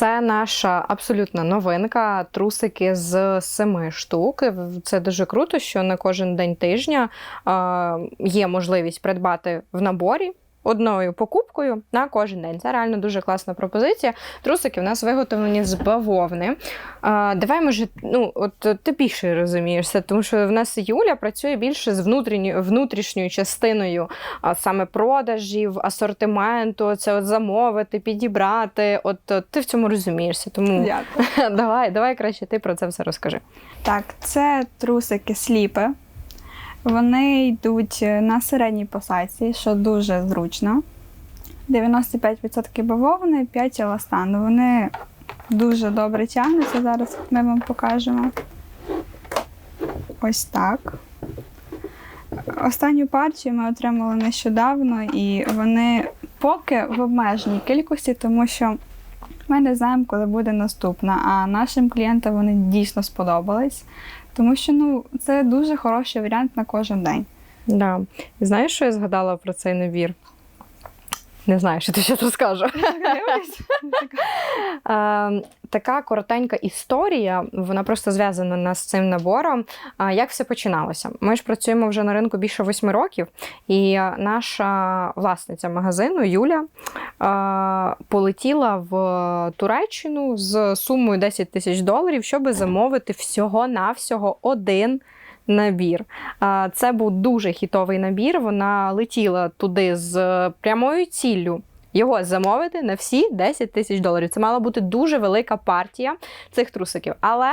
Це наша абсолютна новинка. Трусики з семи штук. Це дуже круто, що на кожен день тижня є можливість придбати в наборі. Одною покупкою на кожен день. Це реально дуже класна пропозиція. Трусики в нас виготовлені з бавовни. А, Давай, може, ну, от ти більше розумієшся, тому що в нас Юля працює більше з внутрішньою, внутрішньою частиною а, саме продажів, асортименту, це от замовити, підібрати. От, от ти в цьому розумієшся. Тому Дякую. давай, давай краще ти про це все розкажи. Так, це трусики сліпи. Вони йдуть на середній посадці, що дуже зручно. 95% бавовни, 5 еластану. Вони дуже добре тягнуться. Зараз ми вам покажемо. Ось так. Останню партію ми отримали нещодавно, і вони поки в обмеженій кількості, тому що ми не знаємо, коли буде наступна. А нашим клієнтам вони дійсно сподобались. Тому що ну, це дуже хороший варіант на кожен день. Да. Знаєш, що я згадала про цей набір? Не знаю, що ти зараз розкажу. Е, Така коротенька історія, вона просто зв'язана з цим набором. Як все починалося? Ми ж працюємо вже на ринку більше восьми років, і наша власниця магазину Юля е, полетіла в Туреччину з сумою 10 тисяч доларів, щоб замовити всього-навсього один. Набір. Це був дуже хітовий набір. Вона летіла туди з прямою ціллю його замовити на всі 10 тисяч доларів. Це мала бути дуже велика партія цих трусиків. Але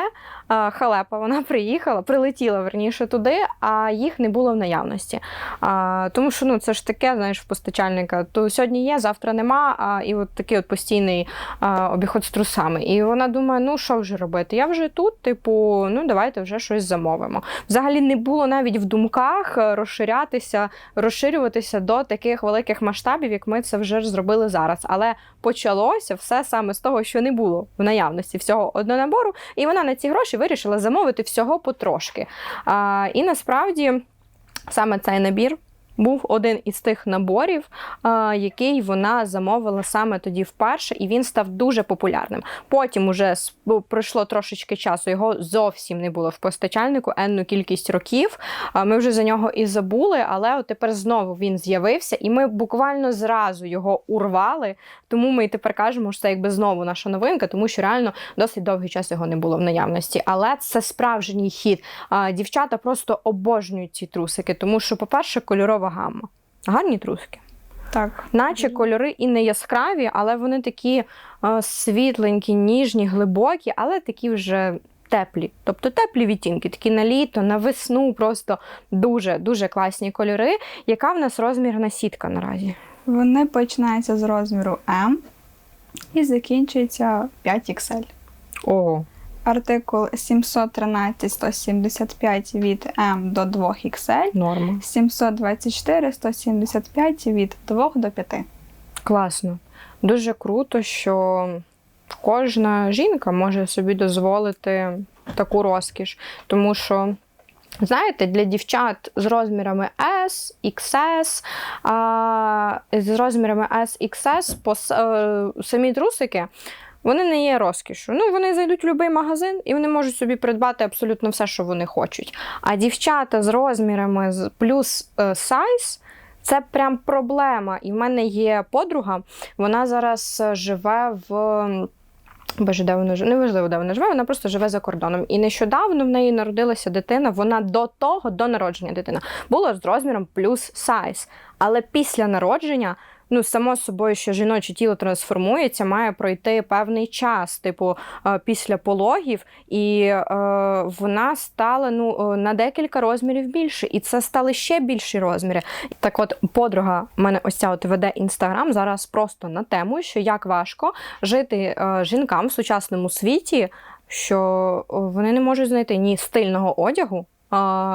а, халепа вона приїхала, прилетіла верніше туди, а їх не було в наявності. А, Тому що ну це ж таке, знаєш, в постачальника. То сьогодні є, завтра нема. А, І от такий от постійний а, обіход з трусами. І вона думає: ну що вже робити? Я вже тут, типу, ну давайте вже щось замовимо. Взагалі не було навіть в думках розширятися, розширюватися до таких великих масштабів, як ми це вже зробили зробили зараз. Але почалося все саме з того, що не було в наявності всього одного набору, і вона на ці гроші вирішила замовити всього потрошки. А, І насправді саме цей набір був один із тих наборів, який вона замовила саме тоді вперше, і він став дуже популярним. Потім уже пройшло трошечки часу, його зовсім не було в постачальнику енну кількість років. Ми вже за нього і забули, але от тепер знову він з'явився, і ми буквально зразу його урвали. Тому ми і тепер кажемо, що це якби знову наша новинка, тому що реально досить довгий час його не було в наявності. Але це справжній хід. Дівчата просто обожнюють ці трусики, тому що, по-перше, кольорова гамма. Гарні труски. Так. Наче кольори і не яскраві, але вони такі е, світленькі, ніжні, глибокі, але такі вже теплі. Тобто теплі відтінки, такі на літо, на весну, просто дуже-дуже класні кольори. Яка в нас розмірна сітка наразі? Вони починаються з розміру М і закінчуються 5XL. Ого артикул 713-175 від М до 2XL. Норма. 724-175 від 2 до 5. Класно. Дуже круто, що кожна жінка може собі дозволити таку розкіш, тому що. Знаєте, для дівчат з розмірами S, XS, а, з розмірами S, XS по е, самі трусики вони не є розкішю. Ну, вони зайдуть в будь-який магазин і вони можуть собі придбати абсолютно все, що вони хочуть. А дівчата з розмірами з плюс е, сайз. Це прям проблема. І в мене є подруга, вона зараз живе в. Боже, де вона живе? Неважливо, де вона живе, вона просто живе за кордоном. І нещодавно в неї народилася дитина. Вона до того, до народження дитина, була з розміром плюс сайз. Але після народження ну, само собою, що жіноче тіло трансформується, має пройти певний час, типу, е, після пологів, і е, вона стала ну, е, на декілька розмірів більше. І це стали ще більші розміри. Так от, подруга мене ось ця от веде інстаграм зараз просто на тему, що як важко жити жінкам в сучасному світі, що вони не можуть знайти ні стильного одягу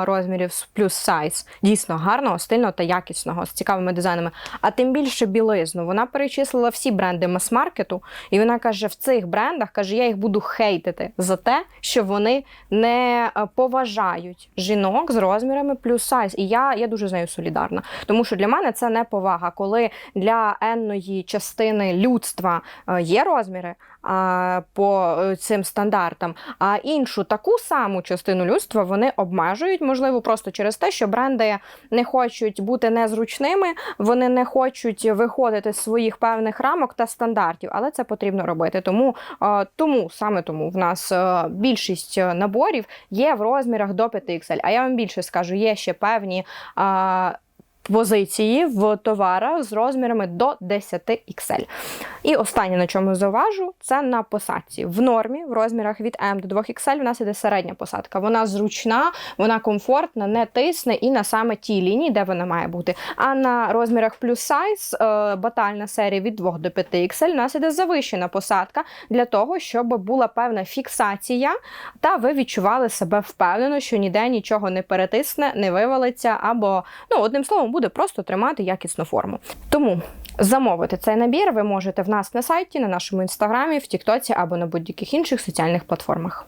розмірів плюс сайз, дійсно гарного, стильного та якісного, з цікавими дизайнами. А тим більше білизну. Вона перечислила всі бренди мас-маркету, і вона каже: в цих брендах каже, я їх буду хейтити за те, що вони не е, поважають жінок з розмірами плюс сайз. І я я дуже з нею солідарна. Тому що для мене це не повага, коли для енної частини людства е, є розміри, по е, цим стандартам, а іншу таку саму частину людства вони обмежують, можливо, просто через те, що бренди не хочуть бути незручними, вони не хочуть виходити з своїх певних рамок та стандартів, але це потрібно робити. Тому, е, тому саме тому в нас е, більшість наборів є в розмірах до 5XL. А я вам більше скажу, є ще певні. Позиції в товарах з розмірами до 10 XL. І останнє, на чому зауважу, це на посадці. В нормі в розмірах від M до 2 XL в нас іде середня посадка. Вона зручна, вона комфортна, не тисне і на саме тій лінії, де вона має бути. А на розмірах плюс сайз е, батальна серія від 2 до 5 XL в нас іде завищена посадка для того, щоб була певна фіксація, та ви відчували себе впевнено, що ніде нічого не перетисне, не вивалиться, або ну одним словом буде просто тримати якісну форму. Тому замовити цей набір ви можете в нас на сайті, на нашому інстаграмі, в Тіктоці або на будь-яких інших соціальних платформах.